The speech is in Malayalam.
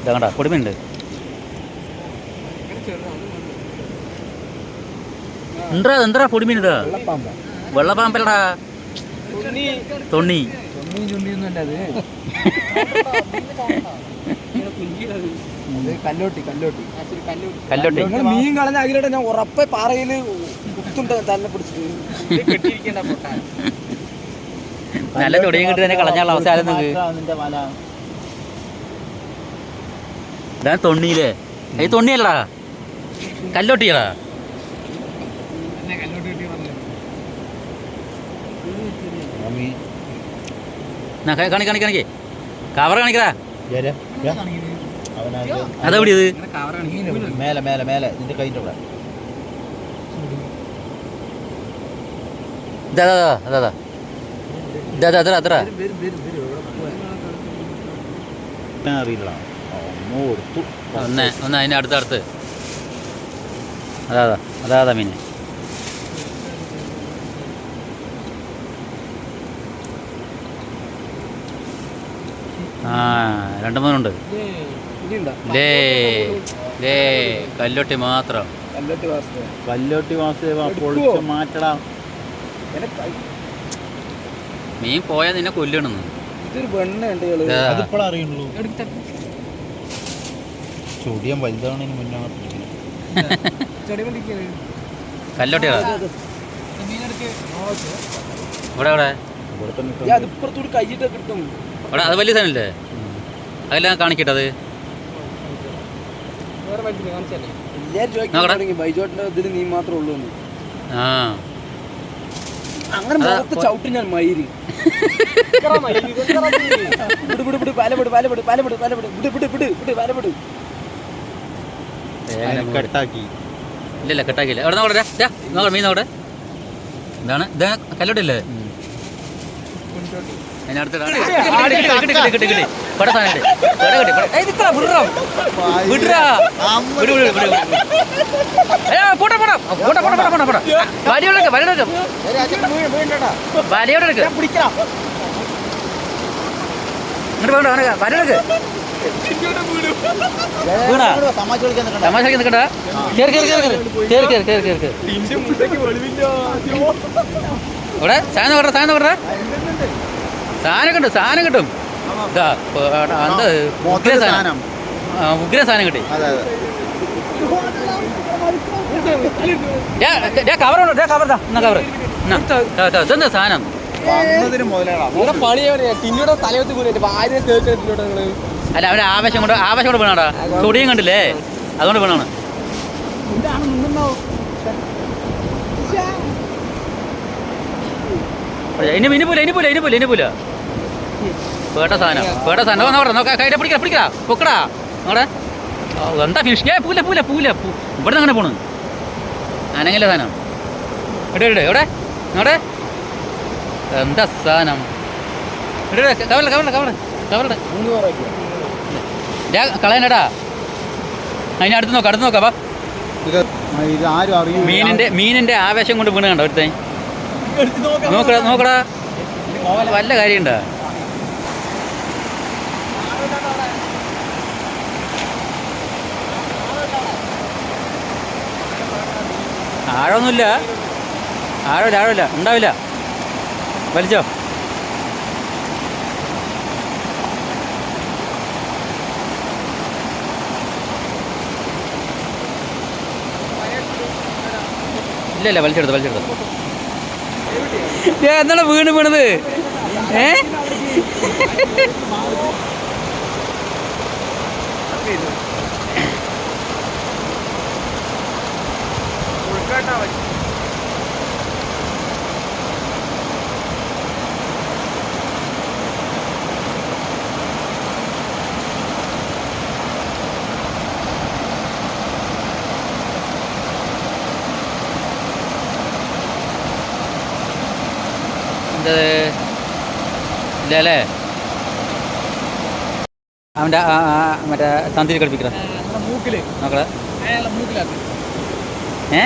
ഇതാണ്ട കൊടുമുണ്ട് എന്താ എന്താ പൊടിമീൻ ഇതാ വെള്ളപ്പാമ്പല്ലടാ. തൊണ്ണി. എന്താ ചുണ്ടിയൊന്നുമല്ല അത്. ഇതാ കല്ലോട്ടി കല്ലോട്ടി. കല്ലോട്ടി. നിങ്ങൾ മീൻ കളഞ്ഞ അഖിലേട്ട ഞാൻ ഉറപ്പെ പാറയിൽ കുത്തുണ്ട് തന്നെ പിടിച്ചിട്ട്. നല്ല ചൊടിയും കിട്ടി തന്നെ കളഞ്ഞാൽ അവസാനം ഇതാ തൊണ്ണിയില്ലേ ഈ തൊണ്ണിയല്ലടാ. കല്ലോട്ടിയടാ. എന്നാ, കാ- കാണിക്ക് കാണിക്ക് കവർ കാണിക്കടാ. അതെവിടെ മേലെ മേലെ മേലെ നിന്റെ കൈന്റെ അവിടെ. അടുത്തടുത്ത് അതാ അതാ. അതാ മീനെ ആ രണ്ട് മൂന്നുണ്ട് ലേ ലേ കല്ലോട്ടി മാത്രം. കല്ലൊട്ടി വാസുദേവ പൊളിച്ച് മാറ്റടാ. നീ പോയാൽ നിന്നെ കൊല്ലണെന്ന് ചൊടിയാൻ വലുതാണ് മുന്നേ ഇവിടെ ഇവിടെ. അതിപ്പുറത്തോട് കൈയിട്ട് കിട്ടും. അവിടെ അത് വലിയ സാധനമല്ലേ അതെല്ലാം കാണിക്കട്ടത് അത്? ഇല്ലല്ല കെട്ടാക്കില്ല അവിടെ? നോക്കട്ടെ മീൻ നോക്കട്ടെ എന്താണ് ഇത് കല്ലോട്ടല്ലേ? ഇവിടെ സാധനം വിടറാ. വിടറാ. തമാശ നിൽക്കണ്ട. കേറി കേറി കേറി കേറി. കേറി കേറി കേറി കേറി ഇവിടെ സാധനം നോക്കട്ടെ സാധനം കിട്ടും സാധനം കിട്ടും. ഇതാ എന്താ ഉഗ്ര സാധനം. ഉഗ്ര സാധനം കിട്ടി. കവറുണ്ട് കവർ എന്നാ കവർ സാധനം? അല്ല അവന് ആവേശം കൊണ്ട് ആവേശം കൊണ്ട് വീണാടാ. ചൊടിയും കണ്ടില്ലേ? അതുകൊണ്ട് വീണാണ്. ഇനി ഇനി പോലെ ഇനി പോലെ ഇനി പോലെ ഇനി പോലെ പേട്ട സാധനം. പേട്ട സാധനം. നോക്കട്ടെ നോക്കാം കൈ പിടിക്കടാ പിടിക്കടാ. പൊക്കടാ. നോടെ എന്താ ഫിഷ് ഏ പൂല പൂല പൂല ഇവിടെ അങ്ങനെ പോണു? അനങ്ങില്ല സാധനം. എടേ എടേ എവിടെ? നോടെ എന്താ സാധനം? എടേ കവല കവല കവല കവലടെ കളയനടാ അതിന് അടുത്ത് നോക്കാം അടുത്ത് നോക്കാം മീനിന്റെ മീനിന്റെ ആവേശം കൊണ്ട് വീണ് കണ്ടോ ഒരുത്തൻ? നോക്കടാ നോക്കടാ. വല്ല കാര്യമുണ്ടോ? ആഴമൊന്നുമില്ല ആഴമില്ല ആഴമില്ല ഉണ്ടാവില്ല. വലിച്ചോ. ഇല്ല ഇല്ല വലിച്ചെടുത്ത് വലിച്ചെടുത്ത്. എന്താണ് വീണ് വീണത്? ഏ? ഇത് ഇല്ലല്ലേ അവന്റെ മറ്റേ തന്തിരി കളിപ്പിക്കണം? നോക്കളെ ഏ?